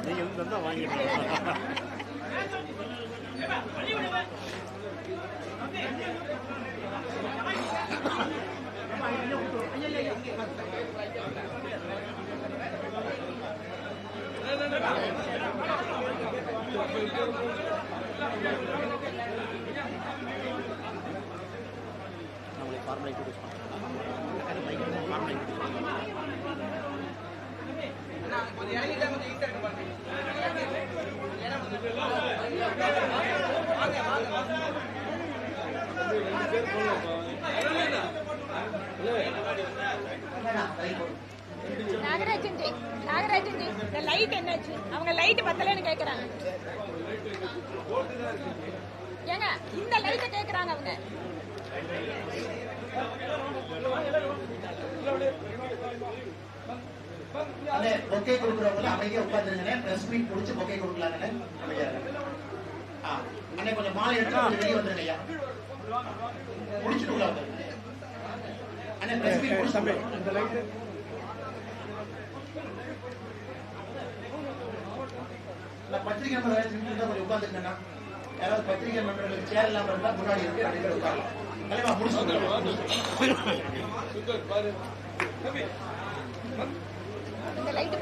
நீங்க வந்து தந்தா வாங்கிட்டு ஃபார்மலை இன்ட்ரோடியூஸ் நாகராஜன் ஜி நாகராஜன் ஜி இந்த லைட் என்னாச்சு அவங்க லைட் பத்தலன்னு கேக்குறாங்க ஏங்க இந்த லைட்டை கேக்குறாங்க அவங்க பொக்கே கொடுக்குறவங்க அமைதியா உட்காந்துருங்க பிரஸ் மீட் முடிச்சு பொக்கே. ஆ, அண்ணே கொஞ்சம் மாலை எடுத்து வெளியே வந்துருங்க ஐயா முடிச்சுட்டு உள்ள வந்துருங்க. அண்ணே பிரஸ் மீட் முடிச்சு பத்திரிகை செஞ்சுட்டு கொஞ்சம் யாராவது பத்திரிகை நண்பர்களுக்கு சேர் இல்லாம இருந்தா முன்னாடி இருக்கு உட்காரலாம் வந்துருங்க இந்த லைட்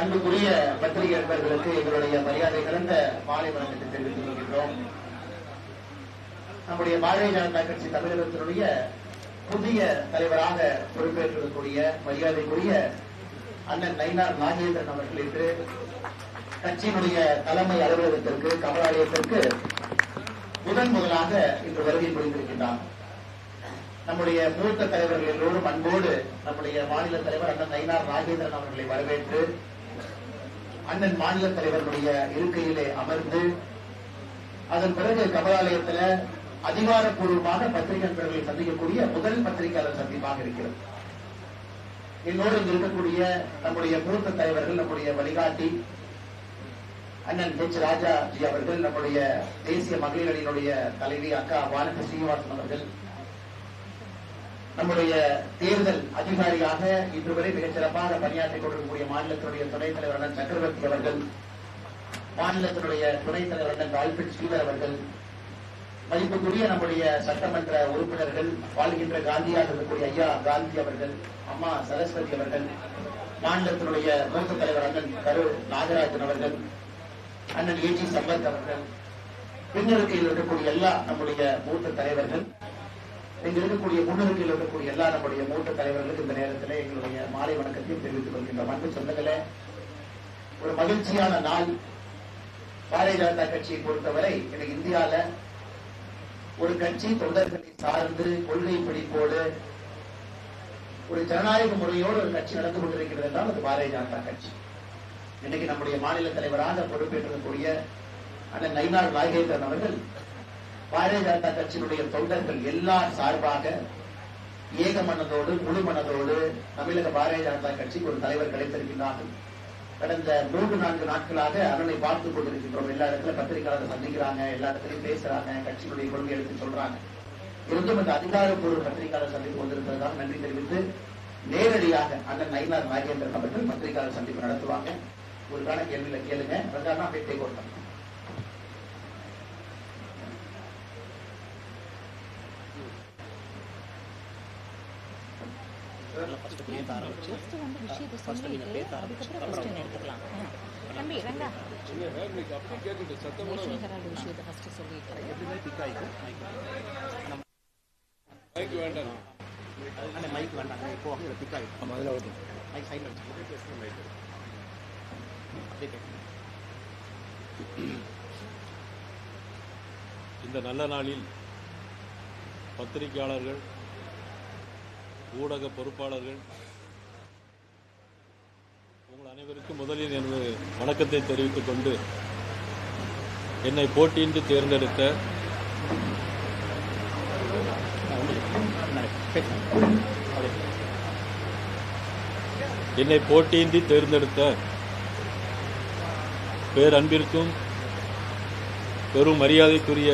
அன்புக்குரிய பத்திரிகை நண்பர்களுக்கு எங்களுடைய மரியாதை கலந்த மாலை வணக்கத்தை தெரிவித்துக் கொள்கின்றோம். நம்முடைய பாரதிய ஜனதா கட்சி தமிழகத்தினுடைய புதிய தலைவராக பொறுப்பேற்றிருக்கக்கூடிய மரியாதைக்குரிய அண்ணன் நயினார் நாகேந்திரன் அவர்கள் இன்று கட்சியினுடைய தலைமை அலுவலகத்திற்கு கமலாலயத்திற்கு முதன் முதலாக இன்று வருகை புரிந்திருக்கின்றார். நம்முடைய மூத்த தலைவர்கள் எல்லோரும் அன்போடு நம்முடைய மாநில தலைவர் அண்ணன் நயினார் நாகேந்திரன் அவர்களை வரவேற்று அண்ணன் மாநில தலைவர்களுடைய இருக்கையிலே அமர்ந்து அதன் பிறகு கமலாலயத்துல அதிகாரப்பூர்வமாக பத்திரிகை நண்பர்களை சந்திக்கக்கூடிய முதல் பத்திரிகையாளர் சந்திப்பாக இருக்கிறது. என்னோடு இங்கு இருக்கக்கூடிய நம்முடைய மூத்த தலைவர்கள் நம்முடைய வழிகாட்டி அண்ணன் ஹெச் ராஜா ஜி அவர்கள் நம்முடைய தேசிய மகளிர் அணியினுடைய தலைவி அக்கா வானதி ஸ்ரீனிவாசன் அவர்கள் நம்முடைய தேர்தல் அதிகாரியாக இன்று வரை மிகச் சிறப்பாக பணியாற்றிக் கொண்டிருக்கக்கூடிய மாநிலத்தினுடைய துணைத் தலைவர் அண்ணன் சக்கரவர்த்தி அவர்கள் மாநிலத்தினுடைய துணைத் தலைவர் அண்ணன் ரால்பிட் ஸ்ரீவர் அவர்கள் மதிப்புக்குரிய நம்முடைய சட்டமன்ற உறுப்பினர்கள் வாழ்கின்ற காந்தியாக இருக்கக்கூடிய ஐயா காந்தி அவர்கள் அம்மா சரஸ்வதி அவர்கள் மாநிலத்தினுடைய மூத்த தலைவர் அண்ணன் கரு நாகராஜன் அவர்கள் அண்ணன் ஏஜி சம்பத் அவர்கள் பின்னருக்கையில் இருக்கக்கூடிய எல்லா நம்முடைய மூத்த தலைவர்கள் இங்க இருக்கக்கூடிய முன்னிருக்கையில் இருக்கக்கூடிய எல்லா நம்முடைய மூத்த தலைவர்களுக்கு இந்த நேரத்தில் எங்களுடைய மாலை வணக்கத்தையும் தெரிவித்துக் கொள்கின்றோம். அன்பு சொந்தங்களே ஒரு மகிழ்ச்சியான நாள். பாரதிய ஜனதா கட்சியை பொறுத்தவரை இன்னைக்கு இந்தியால ஒரு கட்சி தொண்டர்களை சார்ந்து கொள்கை பிடிப்போடு ஒரு ஜனநாயக முறையோடு ஒரு கட்சி நடந்து கொண்டிருக்கிறது என்றால் அது பாரதிய ஜனதா கட்சி. இன்னைக்கு நம்முடைய மாநில தலைவராக பொறுப்பேற்றக்கூடிய அண்ணன் நைனார் நாகேந்திரன் அவர்கள் பாரதிய ஜனதா கட்சியினுடைய தொண்டர்கள் எல்லார் சார்பாக ஏக மனதோடு முழு மனதோடு தமிழக பாரதிய ஜனதா கட்சிக்கு ஒரு தலைவர் கிடைத்திருக்கிறார்கள் கடந்த மூன்று நான்கு நாட்களாக அண்ணனை பார்த்துக் கொண்டிருக்கின்றோம். எல்லா இடத்துல பத்திரிகையாளர் சந்திக்கிறாங்க எல்லா இடத்துலையும் பேசுறாங்க கட்சியினுடைய கொள்கை எடுத்து சொல்றாங்க. இருந்தும் இந்த அதிகாரப்பூர்வ பத்திரிகையாளர் சந்திப்பு வந்திருப்பதற்காக நன்றி தெரிவித்து நேரடியாக அண்ணன் நயினார் நாகேந்திரன் அவர்கள் பத்திரிகையாளர் சந்திப்பு நடத்துவாங்க. ஒரு கால கேள்வியில கேளுங்க. ரெண்டாவது பேட்டை டேக் ஃபர்ஸ்ட் பேச ஆரம்பிச்சு ஃபர்ஸ்ட் வந்து விஷயத்தை First நீங்க பேச ஆரம்பிச்சு. கொஸ்டின் எடுத்துக்கலாம். தம்பி ரங்கா. நேஷனல் ஹெரால்டு விஷயத்தை ஃபர்ஸ்ட் சொல்லிட்டு. எப்படியுமே பிக் ஆகிக்கும் அந்த மைக் வேண்டாங்க இப்போ வந்து இதில் பிக் ஆகிக்கும் அதில் ஓகே. மைக் சைடில் வச்சு அப்படியே கேட்குங்க இந்த நல்ல நாளில் பத்திரிகையாளர்கள் ஊடக பொறுப்பாளர்கள் உங்கள் அனைவருக்கும் முதலில் எனது வணக்கத்தை தெரிவித்துக் கொண்டு என்னை போட்டியின்றி தேர்ந்தெடுத்த என்னை போட்டியின்றி தேர்ந்தெடுத்த பேரன்பிற்கும் பெரும் மரியாதைக்குரிய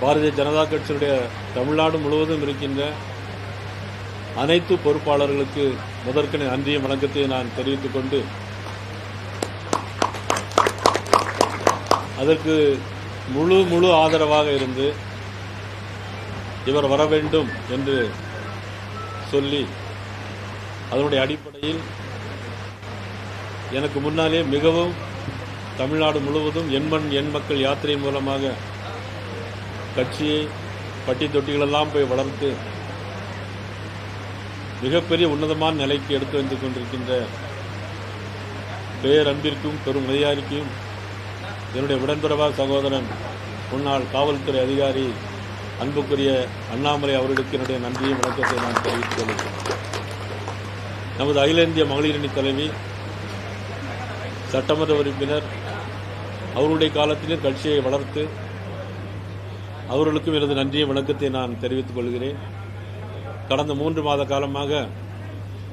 பாரதிய ஜனதா கட்சியுடைய தமிழ்நாடு முழுவதும் இருக்கின்ற அனைத்து பொறுப்பாளர்களுக்கு முதற்கன நன்றியும் வணக்கத்தை நான் தெரிவித்துக் கொண்டு அதற்கு முழு முழு ஆதரவாக இருந்து இவர் வர வேண்டும் என்று சொல்லி அதனுடைய அடிப்படையில் எனக்கு முன்னாலே மிகவும் தமிழ்நாடு முழுவதும் எண்மண் எண் மக்கள் யாத்திரை மூலமாக கட்சியை பட்டி தொட்டிகளெல்லாம் போய் வளர்த்து மிகப்பெரிய உன்னதமான நிலைக்கு எடுத்து வந்து கொண்டிருக்கின்ற பேரன்பிற்கும் பெரும் அதிகாரிக்கும் என்னுடைய உடன்பிறவா சகோதரன் முன்னாள் காவல்துறை அதிகாரி அன்புக்குரிய அண்ணாமலை அவர்களுக்கு என்னுடைய நன்றியும் வணக்கத்தை நான் தெரிவித்துக் கொள்கிறேன். நமது அகில இந்திய மகளிரணி தலைவி சட்டமன்ற உறுப்பினர் அவருடைய காலத்திலே கட்சியை வளர்த்து அவர்களுக்கும் எனது நன்றிய வணக்கத்தை நான் தெரிவித்துக் கொள்கிறேன். கடந்த மூன்று மாத காலமாக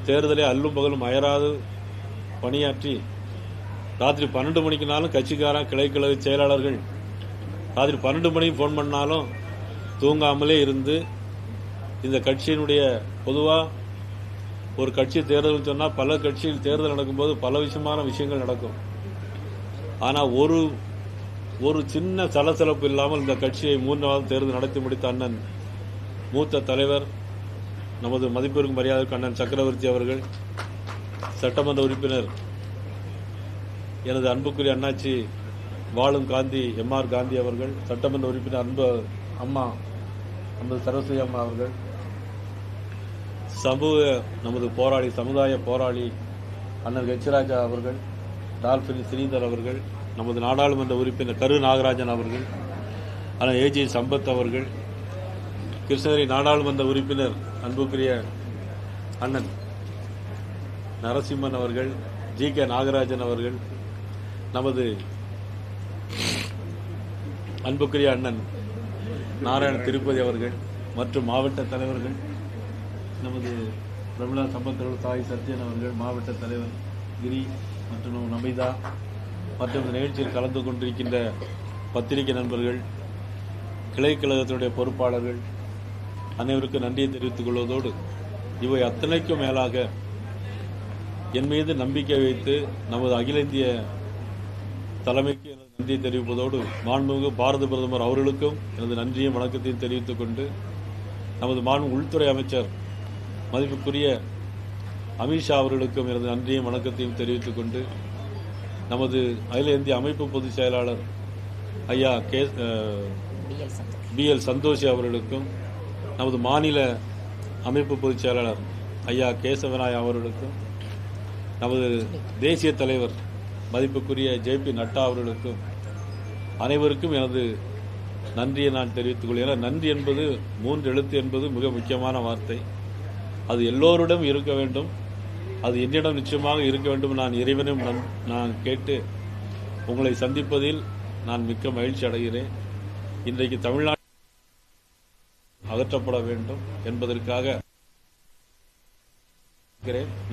தேர்தலை அல்லும் பகலும் அயராது பணியாற்றி ராத்திரி பன்னெண்டு மணிக்குனாலும் கட்சிக்காரன் கிளைக்கழக செயலாளர்கள் ராத்திரி பன்னெண்டு மணிக்கு ஃபோன் பண்ணாலும் தூங்காமலே இருந்து இந்த கட்சியினுடைய பொதுவாக ஒரு கட்சி தேர்தல் சொன்னால் பல கட்சியில் தேர்தல் நடக்கும்போது பல விஷயமான விஷயங்கள் நடக்கும். ஆனால் ஒரு ஒரு சின்ன சலசலப்பு இல்லாமல் இந்த கட்சியை மூன்றாவது தேர்தல் நடத்தி முடித்த அண்ணன் மூத்த தலைவர் நமது மதிப்பிற்கும் மரியாதைக்கு அண்ணன் சக்கரவர்த்தி அவர்கள் சட்டமன்ற உறுப்பினர் எனது அன்புக்குரிய அண்ணாச்சி வாழும் காந்தி எம் ஆர் காந்தி அவர்கள் சட்டமன்ற உறுப்பினர் அன்பு அம்மா நமது சரஸ்வதி அம்மா அவர்கள் சமூக நமது போராளி சமுதாய போராளி அண்ணன் ஹெச்ராஜா அவர்கள் டால்பின் ஸ்ரீதர் அவர்கள் நமது நாடாளுமன்ற உறுப்பினர் கரு நாகராஜன் அவர்கள் அண்ணன் ஏஜி சம்பத் அவர்கள் கிருஷ்ணகிரி நாடாளுமன்ற உறுப்பினர் அன்புக்குரிய அண்ணன் நரசிம்மன் அவர்கள் ஜி கே நாகராஜன் அவர்கள் நமது அன்புக்குரிய அண்ணன் நாராயண திருப்பதி அவர்கள் மற்றும் மாவட்ட தலைவர்கள் நமது பிரபல சம்பந்தர்கள் தாய் சத்யன் அவர்கள் மாவட்ட தலைவர் கிரி மற்றும் நமிதா மற்றும் இந்த நிகழ்ச்சியில் கலந்து கொண்டிருக்கின்ற பத்திரிகை நண்பர்கள் கிளை கழகத்தினுடைய பொறுப்பாளர்கள் அனைவருக்கும் நன்றியை தெரிவித்துக் கொள்வதோடு இவை அத்தனைக்கும் மேலாக என் மீது நம்பிக்கை வைத்து நமது அகில இந்திய தலைமைக்கு எனது நன்றியை தெரிவிப்பதோடு மாண்புமிகு பாரத பிரதமர் அவர்களுக்கும் எனது நன்றியும் வணக்கத்தையும் தெரிவித்துக் கொண்டு நமது மாண்பு உள்துறை அமைச்சர் மதிப்புக்குரிய அமித்ஷா அவர்களுக்கும் எனது நன்றியும் வணக்கத்தையும் தெரிவித்துக் கொண்டு நமது அகில இந்திய அமைப்பு பொதுச் செயலாளர் ஐயா கே பி எல் சந்தோஷி அவர்களுக்கும் நமது மாநில அமைப்பு பொதுச் செயலாளர் ஐயா கேசவநாய் அவர்களுக்கும் நமது தேசிய தலைவர் மதிப்புக்குரிய ஜே பி நட்டா அவர்களுக்கும் அனைவருக்கும் எனது நன்றியை நான் தெரிவித்துக் கொள்கிறேன். நன்றி என்பது மூன்று எழுத்து என்பது மிக முக்கியமான வார்த்தை. அது எல்லோரிடம் இருக்க வேண்டும். அது என்னிடம் நிச்சயமாக இருக்க வேண்டும். நான் இறைவனும் நான் கேட்டு உங்களை சந்திப்பதில் நான் மிக்க மகிழ்ச்சி அடைகிறேன். இன்றைக்கு தமிழ்நாடு அகற்றப்பட வேண்டும் என்பதற்காக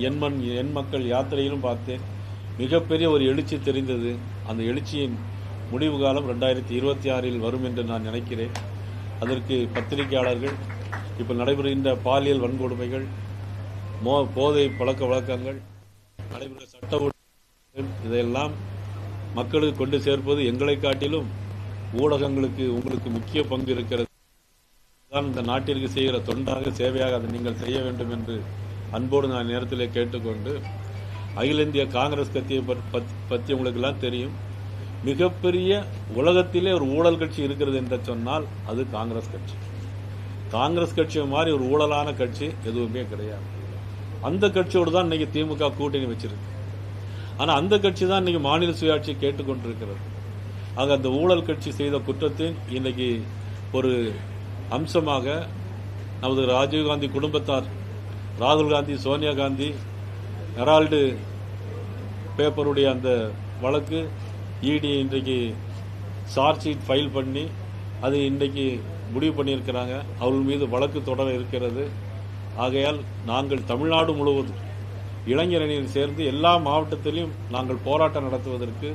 என் மண் என் மக்கள் யாத்திரையிலும் பார்த்தேன். மிகப்பெரிய ஒரு எழுச்சி தெரிந்தது. அந்த எழுச்சியின் முடிவு காலம் ரெண்டாயிரத்தி இருபத்தி ஆறில் வரும் என்று நான் நினைக்கிறேன். அதற்கு பத்திரிகையாளர்கள் இப்போ நடைபெறுகின்ற பாலியல் வன்கொடுமைகள் மோ போதை பழக்க வழக்கங்கள் நடைபெறுகிற சட்ட இதையெல்லாம் மக்களுக்கு கொண்டு சேர்ப்பது எங்களை காட்டிலும் ஊடகங்களுக்கு உங்களுக்கு முக்கிய பங்கு இருக்கிறது. தான் இந்த நாட்டிற்கு செய்கிற தொண்டாக சேவையாக அதை நீங்கள் செய்ய வேண்டும் என்று அன்போடு நான் நேரத்திலே கேட்டுக்கொண்டு அகில இந்திய காங்கிரஸ் கட்சியை பத்- பற்றி உங்களுக்கெல்லாம் தெரியும். மிகப்பெரிய உலகத்திலே ஒரு ஊழல் கட்சி இருக்கிறது என்று சொன்னால் அது காங்கிரஸ் கட்சி. காங்கிரஸ் கட்சி மாதிரி ஒரு ஊழலான கட்சி எதுவுமே கிடையாது. அந்த கட்சியோடு தான் இன்னைக்கு திமுக கூட்டணி வச்சிருக்கு. ஆனால் அந்த கட்சி தான் இன்னைக்கு மாநில சுயாட்சி கேட்டுக்கொண்டிருக்கிறது. ஆக அந்த ஊழல் கட்சி செய்த குற்றத்தின் இன்னைக்கு ஒரு அம்சமாக நமது ராஜீவ்காந்தி குடும்பத்தார் ராகுல் காந்தி சோனியா காந்தி ஹெரால்டு பேப்பருடைய அந்த வழக்கு இடி இன்றைக்கு சார்ஜ் ஷீட் ஃபைல் பண்ணி அது இன்றைக்கு முடிவு பண்ணியிருக்கிறாங்க. அவர்கள் மீது வழக்கு தொடர இருக்கிறது. ஆகையால் நாங்கள் தமிழ்நாடு முழுவதும் இளைஞரணியில் சேர்ந்து எல்லா மாவட்டத்திலும் நாங்கள் போராட்டம் நடத்துவதற்கு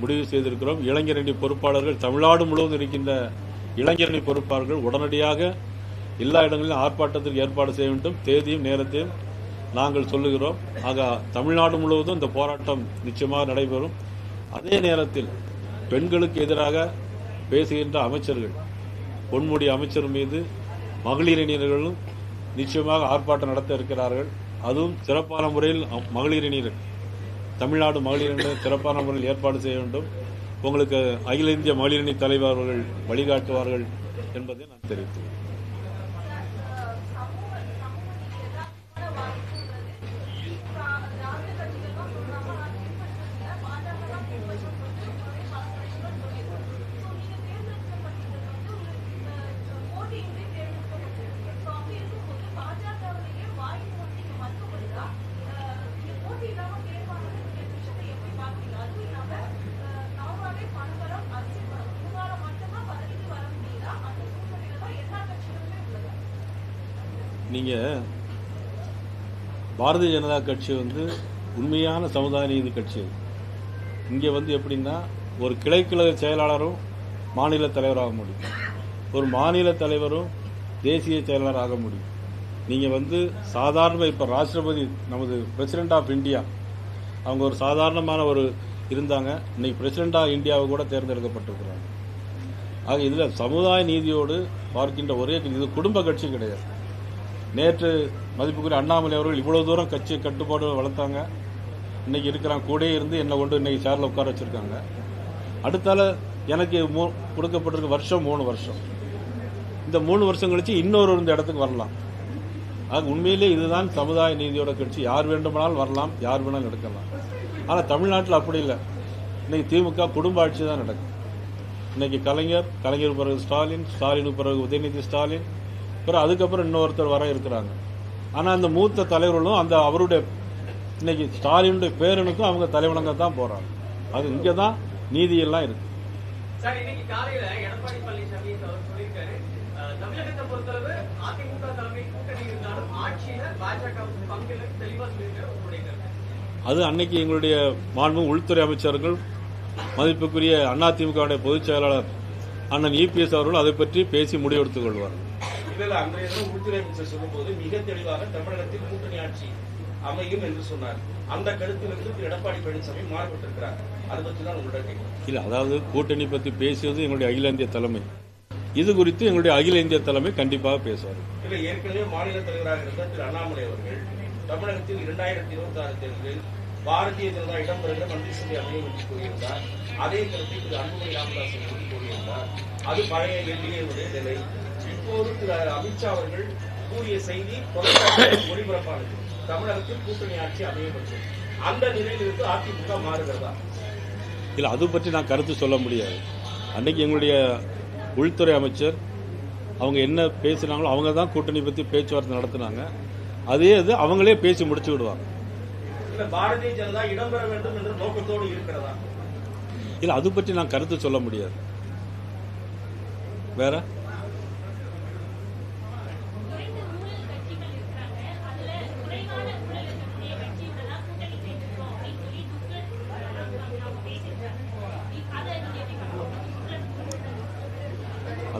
முடிவு செய்திருக்கிறோம். இளைஞரணி பொறுப்பாளர்கள் தமிழ்நாடு முழுவதும் இருக்கின்ற இளைஞரணி பொறுப்பாளர்கள் உடனடியாக எல்லா இடங்களிலும் ஆர்ப்பாட்டத்திற்கு ஏற்பாடு செய்ய வேண்டும். தேதியும் நேரத்தையும் நாங்கள் சொல்லுகிறோம். ஆக தமிழ்நாடு முழுவதும் இந்த போராட்டம் நிச்சயமாக நடைபெறும். அதே நேரத்தில் பெண்களுக்கு எதிராக பேசுகின்ற அமைச்சர்கள் பொன்முடி அமைச்சர் மீது மகளிரணியர்களும் நிச்சயமாக ஆர்ப்பாட்டம் நடத்த இருக்கிறார்கள். அதுவும் சிறப்பான முறையில் அ- தமிழ்நாடு மகளிரணியர் சிறப்பான முறையில் ஏற்பாடு செய்ய வேண்டும். உங்களுக்கு அகில இந்திய மகளிரணி தலைவர் அவர்கள் வழிகாட்டுவார்கள் என்பதை நான் தெரிவித்தேன் நீங்க பாரதிய ஜனதா கட்சி வந்து உண்மையான சமுதாய நீதி கட்சி. அது. இங்க வந்து எப்படின்னா ஒரு கிளைக்கழக செயலாளரும் மாநில தலைவராக முடியும். ஒரு மாநில தலைவரும் தேசிய செயலாளராக ஆக முடியும். நீங்க வந்து சாதாரண இப்ப ராஷ்டிரபதி நமது பிரசிடென்ட் ஆஃப் இந்தியா அவங்க ஒரு சாதாரணமான ஒரு இருந்தாங்க. இன்னைக்கு பிரசிடென்ட் ஆஃப் இந்தியாவை கூட தேர்ந்தெடுக்கப்பட்டிருக்கிறாங்க. ஆக இதுல சமுதாய நீதியோடு பார்க்கின்ற ஒரே இது குடும்ப கட்சி கிடையாது. நேற்று மதிப்புக்குரிய அண்ணாமலை அவர்கள் இவ்வளவு தூரம் கட்சி கட்டுப்பாடு வளர்த்தாங்க. இன்னைக்கு இருக்கிறாங்க கூடயே இருந்து என்னை கொண்டு இன்னைக்கு சேரில் உட்கார வச்சிருக்காங்க. அடுத்தால எனக்கு மூ- கொடுக்கப்பட்டிருக்க வருஷம் மூணு வருஷம். இந்த மூணு வருஷம் கழிச்சு இன்னொரு இந்த இடத்துக்கு வரலாம். ஆக உண்மையிலே இதுதான் சமுதாய நீதியோட கட்சி. யார் வேண்டுமானாலும் வரலாம் யார் வேணாலும் எடுக்கலாம். ஆனால் தமிழ்நாட்டில் அப்படி இல்லை. இன்னைக்கு திமுக குடும்ப ஆட்சி தான் நடக்கும் இன்னைக்கு கலைஞர் கலைஞர் பிறகு ஸ்டாலின் ஸ்டாலினுக்கு பிறகு உதயநிதி ஸ்டாலின் பிறகு அதுக்கப்புறம் இன்னொருத்தர் வர இருக்கிறாங்க. ஆனா அந்த மூத்த தலைவர்களும் அந்த அவருடைய இன்னைக்கு ஸ்டாலினுடைய பேரனுக்கும் அவங்க தலைவணங்க தான் போறாங்க. அது இங்க தான் நீதியெல்லாம் இருக்கு. அது அன்னைக்கு எங்களுடைய மாண்பு உள்துறை அமைச்சர்கள் மதிப்புக்குரிய அதிமுகவுடைய பொதுச் செயலாளர் அண்ணன் இபிஎஸ் அவர்கள் அதை பற்றி பேசி முடிவெடுத்துக் கொள்வார். இல்ல அன்றைய தினம் உள்துறை அமைச்சர் சொல்லும்போது மிக தெளிவாக தமிழகத்தில் கூட்டணி ஆட்சி அமையும் என்று சொன்னார். அந்த கருத்திலிருந்து எடப்பாடி பழனிசாமி மாறுபட்டிருக்கிறார். அதை பற்றி தான் உங்கள்கிட்ட கேட்கிறேன் இல்ல அதாவது கூட்டணி பத்தி பேசியது எங்களுடைய அகில இந்திய தலைமை. இது குறித்து எங்களுடைய அகில இந்திய தலைமை கண்டிப்பாக பேசுவார். இல்ல ஏற்கனவே மாநில தலைவராக இருந்த திரு அண்ணாமலை அவர்கள் தமிழகத்தில் இரண்டாயிரத்தி இருபத்தி ஆறு தேர்தலில் பாரதிய ஜனதா இடம்பெறுகிற மந்திரிசபை அமையும் என்று கூறியிருந்தார். அதே கருத்தை திரு அன்புமணி ராமதாஸ் கூறியிருந்தார். அது பழைய எல்லையுடைய நிலை. இப்போது திரு அமித்ஷா அவர்கள் கூறிய செய்தி ஒளிபரப்பானது. தமிழகத்தில் கூட்டணி ஆட்சி என்று அந்த நிலையிலிருந்து அதிமுக மாறுகிறதா? இல்ல அது பற்றி நான் கருத்து சொல்ல முடியாது. அன்னைக்கு எங்களுடைய உள்துறை அமைச்சர் அவங்க என்ன பேசினாங்களோ அவங்க தான் கூட்டணி பத்தி பேச்சுவார்த்தை நடத்தினாங்க. அதே இது அவங்களே பேசி முடிச்சு விடுவாங்க. பாரதிய ஜனதா இடம்பெற வேண்டும் என்ற நோக்கத்தோடு இருக்கிறதா? இல்ல அது பற்றி நான் கருத்து சொல்ல முடியாது. வேற?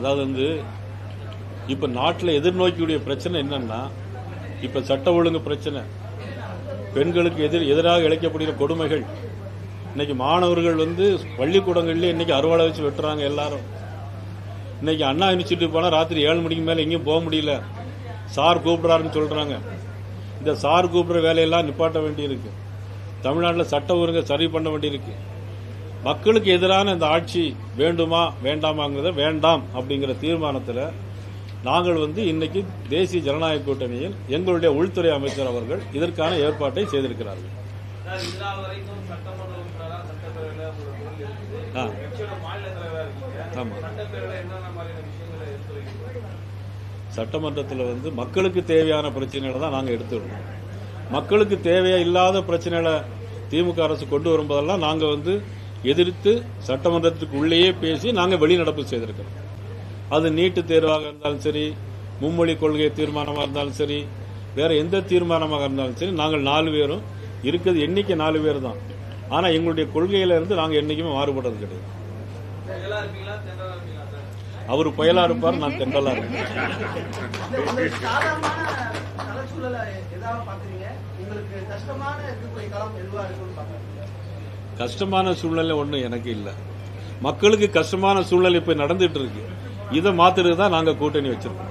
அதாவது வந்து இப்ப நாட்டில் எதிர்நோக்கியுடைய பிரச்சனை என்னன்னா இப்ப சட்ட ஒழுங்கு பிரச்சனை. பெண்களுக்கு எதிர் எதிராக இழைக்கப்படுகிற கொடுமைகள். இன்னைக்கு மாணவர்கள் வந்து பள்ளிக்கூடங்கள்லேயே இன்னைக்கு அறுவாலை வச்சு வெட்டுறாங்க எல்லாரும். இன்னைக்கு அண்ணா யூனிவர்சிட்டி போனால் ராத்திரி ஏழு மணிக்கு மேலே எங்கேயும் போக முடியல. சார் கூப்பிடுறாருன்னு சொல்றாங்க. இந்த சார் கூப்பிடுற வேலையெல்லாம் நிப்பாட்ட வேண்டியிருக்கு. தமிழ்நாட்டில் சட்ட ஒழுங்கை சரி பண்ண வேண்டியிருக்கு. மக்களுக்கு எதிரான இந்த ஆட்சி வேண்டுமா வேண்டாமாங்கிறத வேண்டாம் அப்படிங்கிற தீர்மானத்தில் நாங்கள் வந்து இன்னைக்கு தேசிய ஜனநாயக கூட்டணியில் எங்களுடைய உள்துறை அமைச்சர் அவர்கள் இதற்கான ஏற்பாட்டை செய்திருக்கிறார்கள். சட்டமன்றத்தில் வந்து மக்களுக்கு தேவையான பிரச்சனைகளை தான் நாங்கள் எடுத்துருக்கோம். மக்களுக்கு தேவையா இல்லாத பிரச்சனைகளை திமுக அரசு கொண்டு வரும்போதெல்லாம் நாங்கள் வந்து எதிர்த்து சட்டமன்றத்திற்கு உள்ளேயே பேசி நாங்கள் வெளிநடப்பு செய்திருக்கிறோம். அது நீட்டு தேர்வாக இருந்தாலும் சரி மும்மொழி கொள்கை தீர்மானமாக இருந்தாலும் சரி வேற எந்த தீர்மானமாக இருந்தாலும் சரி நாங்கள் நாலு பேரும் இருக்கிறது எண்ணிக்கை நாலு பேர் தான். ஆனால் எங்களுடைய கொள்கையிலிருந்து நாங்கள் என்றைக்குமே மாறுபடுறது கிடையாது. அவர் புயலா இருப்பார் நான் தென்றலா இருப்பேன். உங்களுக்கு கஷ்டமான இருக்கக்கூடிய எதுவா இருக்குன்னு கஷ்டமான சூழ்நிலை ஒன்றும் எனக்கு இல்லை. மக்களுக்கு கஷ்டமான சூழ்நிலை இப்போ நடந்துட்டு இருக்கு. இதை மாத்துறது தான் நாங்க கூட்டணி வச்சிருக்கோம்.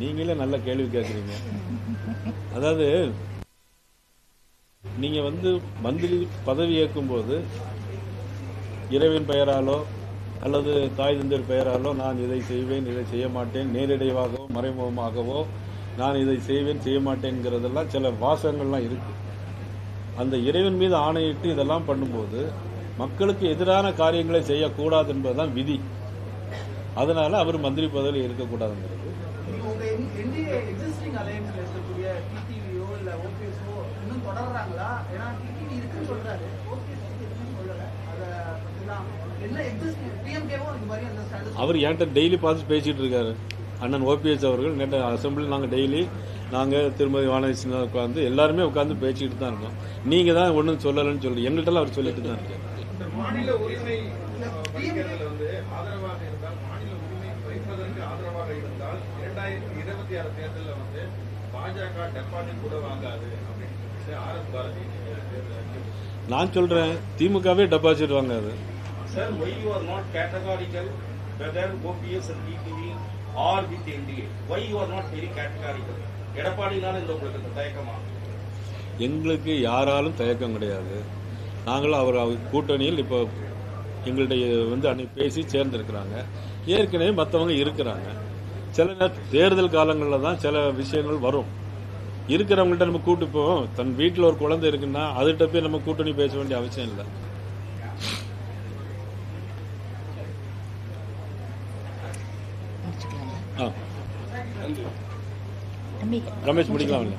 நீங்களே நல்ல கேள்வி கேட்குறீங்க அதாவது நீங்க வந்து மந்திரி பதவி ஏற்கும்போது இறைவின் பெயராலோ அல்லது தாய் தந்தர் பெயராலோ நான் இதை செய்வேன் இதை செய்ய மாட்டேன். நேரிடைவாகவோ மறைமுகமாகவோ நான் இதை செய்வேன் செய்ய மாட்டேங்கிறதெல்லாம் சில வாசகங்கள்லாம் இருக்கு. அந்த இறைவன் மீது ஆணையிட்டு இதெல்லாம் பண்ணும்போது மக்களுக்கு எதிரான காரியங்களை செய்யக்கூடாது என்பதுதான் விதி. அதனால அவர் மந்திரி பதவியில் இருக்கக்கூடாதுங்கிறது நீங்க உங்க என்டிஏ எக்ஸிஸ்டிங் அலையன்ஸ்ல இருக்கக்கூடிய டிடிவியோ இல்ல ஓபிஎஸ்ஓ இன்னும் தொடர்றாங்களா ஏன்னா டிடிவி இருக்குன்னு சொல்றாரு ஓபிஎஸ் எதுவும் சொல்லல அத பத்திலாம் என்ன எக்ஸிஸ்டிங் பிஎம்கேவும் இந்த மாதிரி அந்த ஸ்டாண்டர்ட் அவர் என்கிட்ட டெய்லி பார்த்து பேசிட்டு இருக்காரு. அண்ணன் ஓபிஎஸ் அவர்கள் நேற்று அசம்பிளி நாங்கள் டெய்லி நாங்கள் திருமதி வானதி உட்காந்து எல்லாருமே உட்காந்து பேசிட்டு தான் இருக்கோம். நீங்க தான் ஒன்றும் சொல்லலைன்னு சொல்லி எங்கள்கிட்ட அவர் சொல்லிட்டு தான் இருக்காரு. நான் சொல்றேன் திமுகவே டெபாசிட் வாங்காது. Sir, why you are not categorical whether OPS and DPV are with NDA? Why you are not very categorical? எடப்பாடினால இந்த உங்களுக்கு இந்த தயக்கமா? எங்களுக்கு யாராலும் தயக்கம் கிடையாது. நாங்களும் அவர் அவர் கூட்டணியில் இப்போ எங்கள்கிட்ட வந்து அன்னைக்கு பேசி சேர்ந்துருக்கிறாங்க. ஏற்கனவே மற்றவங்க இருக்கிறாங்க. சில நேர தேர்தல் காலங்களில் தான் சில விஷயங்கள் வரும். இருக்கிறவங்கள்ட்ட நம்ம கூட்டு போவோம். தன் வீட்டில் ஒரு குழந்தை இருக்குன்னா அதுகிட்ட போய் நம்ம கூட்டணி பேச வேண்டிய அவசியம் இல்லை. ஆ ரமேஷ் முடிக்கலாம் இல்லை